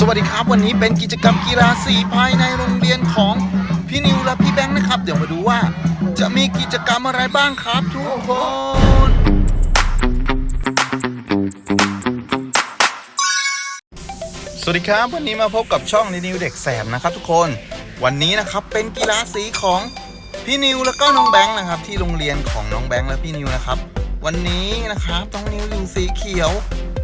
สวัสดีครับวันนี้เป็นกิจกรรมกีฬาสีภายในโรงเรียนของพี่นิวและพี่แบงค์นะครับ เดี๋ยวมาดูว่า จะมีกิจกรรมอะไรบ้างครับทุกคนสวัสดีครับวันนี้มาพบกับช่องนิวเด็กแสบนะครับ ทุกคนวันนี้นะครับเป็นกีฬาสีของพี่นิวแล้วก็น้องแบงค์นะครับ ที่โรงเรียนของน้องแบงค์และพี่นิวนะครับ วันนี้นะครับน้องนิวอยู่สีเขียว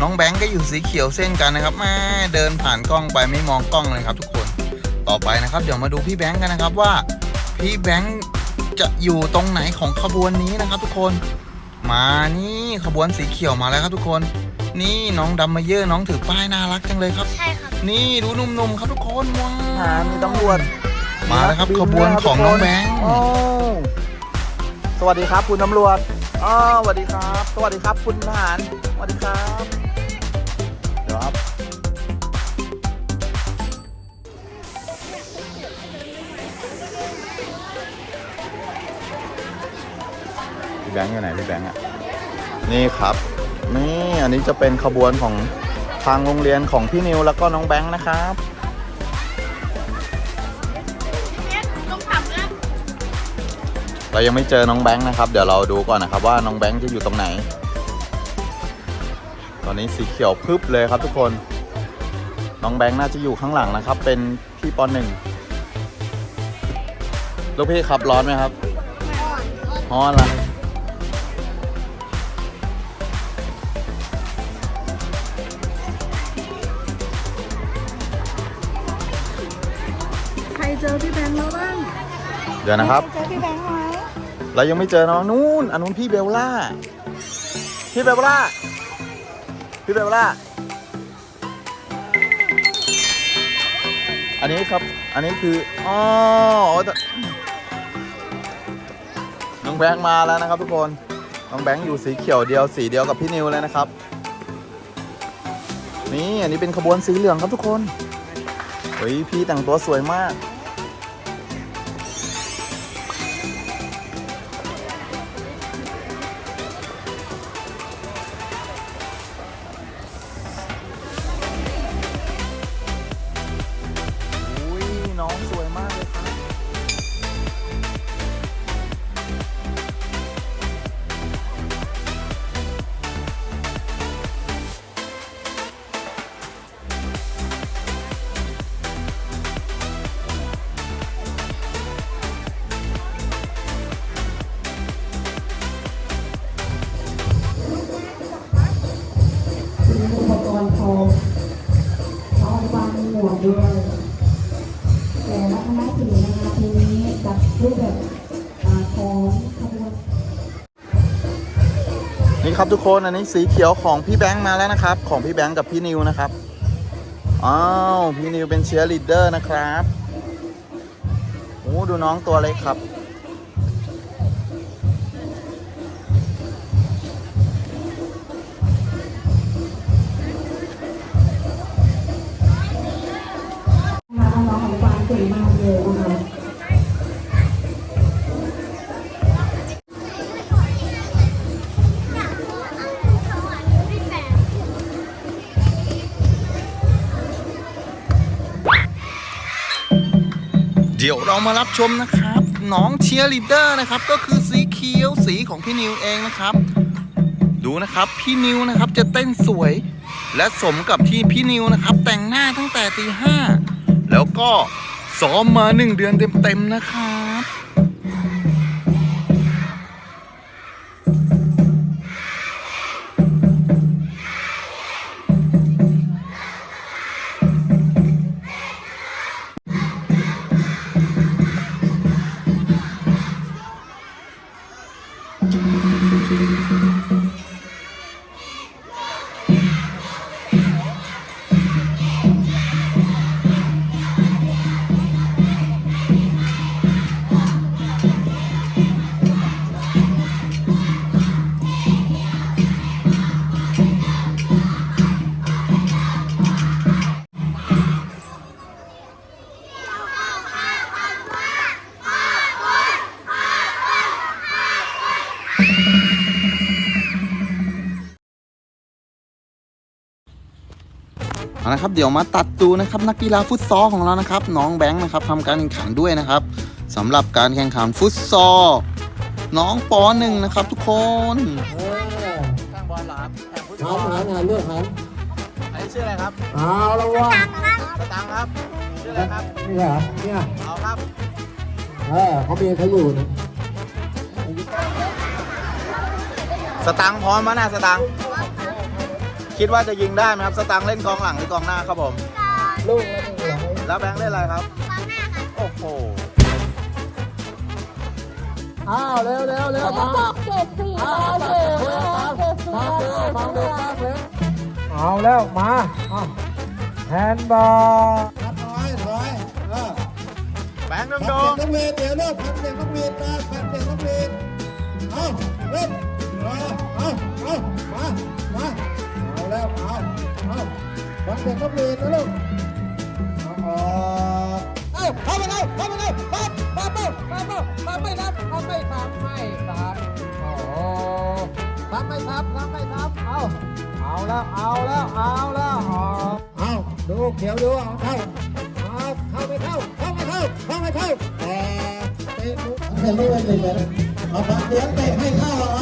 น้องแบงค์ก็อยู่สีเขียวเส้นกันนะครับแม่เดินผ่านกล้องไปไม่มองกล้องเลยครับ ทุกคนต่อไปนะครับ เดี๋ยวมาดูพี่แบงค์กันนะครับว่า พี่แบงค์จะอยู่ตรงไหนของขบวนนี้นะครับ ทุกคนมานี่ขบวนสีเขียวมาแล้วครับทุกคน นี่น้องดำมาเยอะน้องถือป้ายน่ารักจังเลยครับ ใช่ครับ นี่ดูหนุ่มๆครับทุกคนว้าวหามีตำรวจมาแล้วครับขบวนของน้องแบงค์โอ้ สวัสดีครับ คุณตำรวจอ๋อสวัสดีครับ สวัสดีครับ คุณทหารสวัสดีครับเดี๋ยวครับพี่แบงค์อยู่ไหนพี่แบงค์อะนี่ครับนี่อันนี้จะเป็นขบวนของทางโรงเรียนของพี่นิวแล้วก็น้องแบงค์นะครับ เรายังไม่เจอน้องแบงค์นะครับ เดี๋ยวเราดูก่อนนะครับว่าน้องแบงค์จะอยู่ตรงไหน ตอนนี้สีเขียวพึบเลยครับทุกคน น้องแบงค์น่าจะอยู่ข้างหลังนะครับ เป็นพี่ปหนึ่งลูกพี่ขับร้อนไหมครับร้อนละใครเจอพี่แบงค์แล้วบ้าง เดี๋ยวนะครับ เจอพี่แบงค์ เรายังไม่เจอน้องนู่นอันนู้นพี่เบลล่า พี่เบลล่า พี่เบลล่า อันนี้ครับ อันนี้คือ อ๋อต่น้องแบงค์มาแล้วนะครับทุกคน น้องแบงค์อยู่สีเขียวเดียวสีเดียวกับพี่นิวเลยนะครับ นี่ อันนี้เป็นขบวนสีเหลืองครับทุกคน เฮ้ย พี่แต่งตัวสวยมาก ด้วย แต่ละคณะสีนะคะทีนี้จับรูปแบบอ่าของขบวนนี่ครับทุกคนอันนี้สีเขียวของพี่แบงค์มาแล้วนะครับ ของพี่แบงค์กับพี่นิวนะครับอ้าวพี่นิวเป็นเชียร์ลีดเดอร์นะครับโอ้ดูน้องตัวเล็กครับ เดี๋ยวเรามารับชมนะครับ น้องเชียร์ลีดเดอร์นะครับ ก็คือสีเขียวสีของพี่นิวเองนะครับ ดูนะครับพี่นิวนะครับจะเต้นสวย และสมกับที่พี่นิวนะครับ แต่งหน้าตั้งแต่ตีห้าแล้วก็ซ้อมมาหนึ่งเดือนเต็มๆนะครับ เอาละครับเดี๋ยวมาตัดดูนะครับนักกีฬาฟุตซอลของเรานะครับน้องแบงค์นะครับทำการแข่งขันด้วยนะครับสำหรับการแข่งขันฟุตซอลน้องปหนึ่งนะครับ ทุกคนข้างบอลเหรอครับแข่งฟุตซหัอนลหันหันเลือกหันอันนี้ชื่ออะไรครับเอาละวะสตังค์ครับชื่ออะไรครับนี่เหรอเนี่ยเอาครับเออเขามีเขาอยู่นะสตังค์พร้อมมั้ยนะสตังค์ คิดว่าจะยิงได้ไหมครับ สตังค์เล่นกองหลังหรือกองหน้าครับผม ลูกแล้วนี่เหรอแล้วแบงค์เล่นอะไรครับ โอ้โห อ้าวเร็วเร็วเร็วมาเจ็ดสี่อ้าร้วอยมาเจ็ดเร็สี่วร้อยมาเร็วมาเร็วเจ็ดสี่ร้อยมาเร็วเอาแล้วมาเอาแฮนด์บอลถอยถอยเออแบงค์พัดกงเด็กนักเรียนเดี๋ยวเลิกพักเด็กนักเรียนนะพักเด็กนักเรียนเอาเล่นเอาเอาเอามามาเอา แล้วเอาเอาพักเด็กนักเรียนนะลูกเอาอกเอ้ยเข้าไปเลยเข้าไปเลยปั๊บปั๊บปั๊บปั๊บปั๊บปั๊บไม่นับทำไม่ทำไม่ทำโอ้โหทำไม่ทำทำไม่ทำเอาเอาแล้วเอาแล้วเอาแล้วเอาเอาดูเขียวดูเอาเข้าเอาเข้าไม่เข้าเข้าไม่เข้าเข้าไม่เข้าแต่เตะลูกเตะลูกไปเลยเอาปากเลี้ยงเตะให้เข้าเอา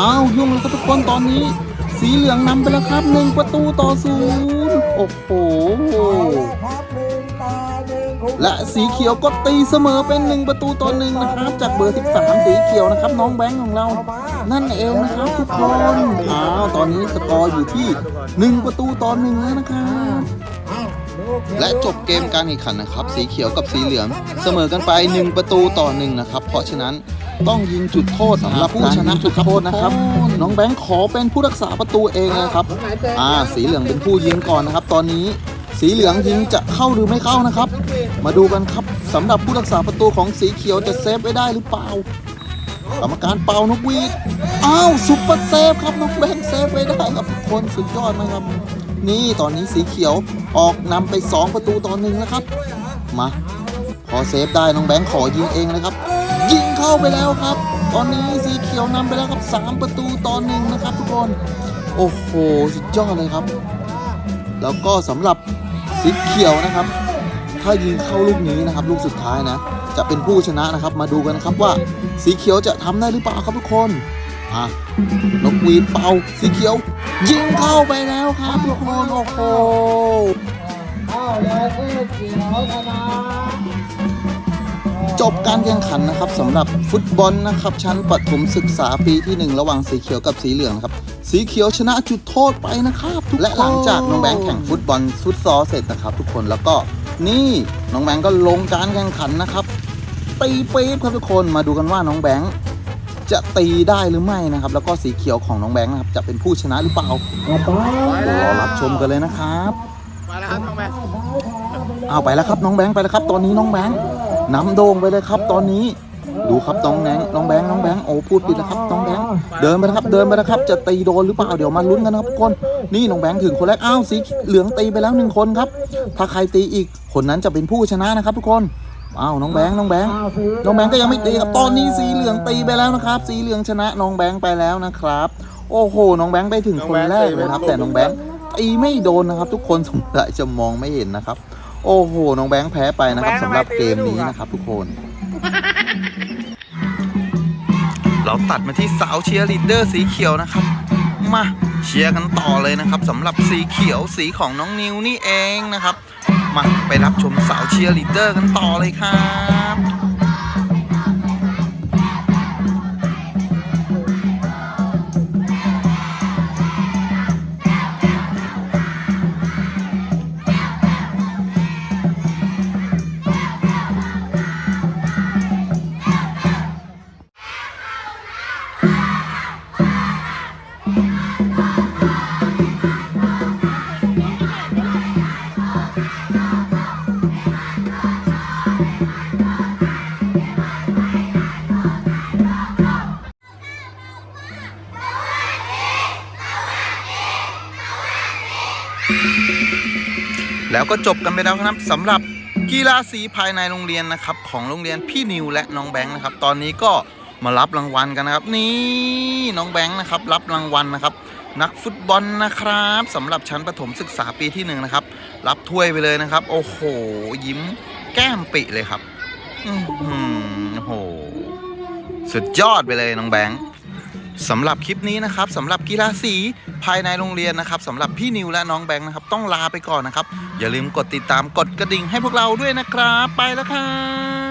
อ้าวยุ่งแล้วครับทุกคนตอนนี้ สีเหลืองนำไปแล้วครับหนึ่งประตูต่อศูนย์โอ้โหและสีเขียวก็ตีเสมอเป็นหนึ่งประตูต่อหนึ่งนะครับ จากเบอร์ 13 สีเขียวนะครับ น้องแบงค์ของเรา นั่นเองนะครับทุกคนอ้าวตอนนี้สกอร์อยู่ที่หนึ่งประตูต่อหนึ่งแล้วนะครับและจบเกมการแข่งขันนะครับ สีเขียวกับสีเหลืองเสมอกันไป 1 ประตูต่อหนึ่งนะครับ เพราะฉะนั้น ต้องยิงจุดโทษสำหรับผู้ชนะจุดโทษนะครับ น้องแบงค์ขอเป็นผู้รักษาประตูเองนะครับ อ่า สีเหลืองเป็นผู้ยิงก่อนนะครับ ตอนนี้สีเหลืองยิงจะเข้าหรือไม่เข้านะครับ มาดูกันครับสำหรับผู้รักษาประตูของสีเขียวจะเซฟไว้ได้หรือเปล่ากรรมการเป่านกหวีดอ้าวซุปเปอร์เซฟครับน้องแบงค์เซฟไว้ได้ครับทุกคนสุดยอดไหมครับ นี่ตอนนี้สีเขียวออกนำไป 2 ประตูต่อหนึ่งแล้วครับ มา พอเซฟได้น้องแบงค์ขอยิงเองเลยครับ ยิงเข้าไปแล้วครับ ตอนนี้สีเขียวนำไปแล้วครับ3ประตูต่อหนึ่งนะครับ ทุกคนโอ้โหสุดยอดเลยครับ แล้วก็สำหรับสีเขียวนะครับ ถ้ายิงเข้าลูกนี้นะครับ ลูกสุดท้ายนะ จะเป็นผู้ชนะนะครับ มาดูกันนะครับว่า สีเขียวจะทำได้หรือเปล่าครับทุกคนอะนกวีดเป่าสีเขียว ยิงเข้าไปแล้วครับทุกคนโอ้โหเอาแล้วเอเขียวชนะ จบการแข่งขันนะครับสำหรับฟุตบอลนะครับชั้นประถมศึกษาปีที่ 1 ระหว่างสีเขียวกับสีเหลืองนะครับสีเขียวชนะจุดโทษไปนะครับทุกคนและหลังจากน้องแบงค์แข่งฟุตบอลฟุตซอลเสร็จนะครับทุกคนแล้วก็นี่น้องแบงค์ก็ลงการแข่งขันนะครับตีปี๊บครับทุกคนมาดูกันว่าน้องแบงค์จะตีได้หรือไม่นะครับ แล้วก็สีเขียวของน้องแบงค์นะครับจะเป็นผู้ชนะหรือเปล่าเอาไปเดี๋ยวรอรับชมกันเลยนะครับมาแล้วครับน้องแบงค์เอาไปแล้วครับน้องแบงค์ไปแล้วครับ ตอนนี้น้องแบงค์ นำโด่งไปเลยครับตอนนี้ ดูครับน้องแบงค์น้องแบงค์น้องแบงค์โอ้พูดผิดแล้วครับน้องแบงค์เดินไปแล้วครับ เดินไปแล้วครับ จะตีโดนหรือเปล่าเดี๋ยวมาลุ้นกันนะครับทุกคนนี่น้องแบงค์ถึงคนแรกอ้าวสีเหลืองตีไปแล้วหนึ่งคนครับ ถ้าใครตีอีกคนนั้นจะเป็นผู้ชนะนะครับ ทุกคนอ้าวน้องแบงค์น้องแบงค์น้องแบงค์ก็ยังไม่ตีครับตอนนี้สีเหลืองตีไปแล้วนะครับ สีเหลืองชนะน้องแบงค์ไปแล้วนะครับ โอ้โหน้องแบงค์ไปถึงคนแรกเลยครับ แต่น้องแบงค์ตีไม่โดนนะครับ ทุกคนสงสัยจะมองไม่เห็นนะครับ โอ้โห น้องแบงค์แพ้ไปนะครับสำหรับเกมนี้นะครับทุกคน เราตัดมาที่สาวเชียร์ลีดเดอร์สีเขียวนะครับ มาเชียร์กันต่อเลยนะครับสำหรับสีเขียวสีของน้องนิวนี่เองนะครับ มาไปรับชมสาวเชียร์ลีดเดอร์กันต่อเลยครับ แล้วก็จบกันไปแล้วครับสำหรับกีฬาสีภายในโรงเรียนนะครับ ของโรงเรียนพี่นิวและน้องแบงค์นะครับ ตอนนี้ก็มารับรางวัลกันนะครับ นี่น้องแบงค์นะครับ รับรางวัลนะครับ นักฟุตบอลนะครับสำหรับชั้นประถมศึกษาปีที่หนึ่งนะครับ รับถ้วยไปเลยนะครับ โอ้โห ยิ้มแก้มปิเลยครับ อือหือโอ้โหสุดยอดไปเลยน้องแบงค์ สำหรับคลิปนี้นะครับสำหรับกีฬาสีภายในโรงเรียนนะครับสำหรับพี่นิวและน้องแบงค์นะครับ ต้องลาไปก่อนนะครับ อย่าลืมกดติดตามกดกระดิ่งให้พวกเราด้วยนะครับ ไปแล้วครับ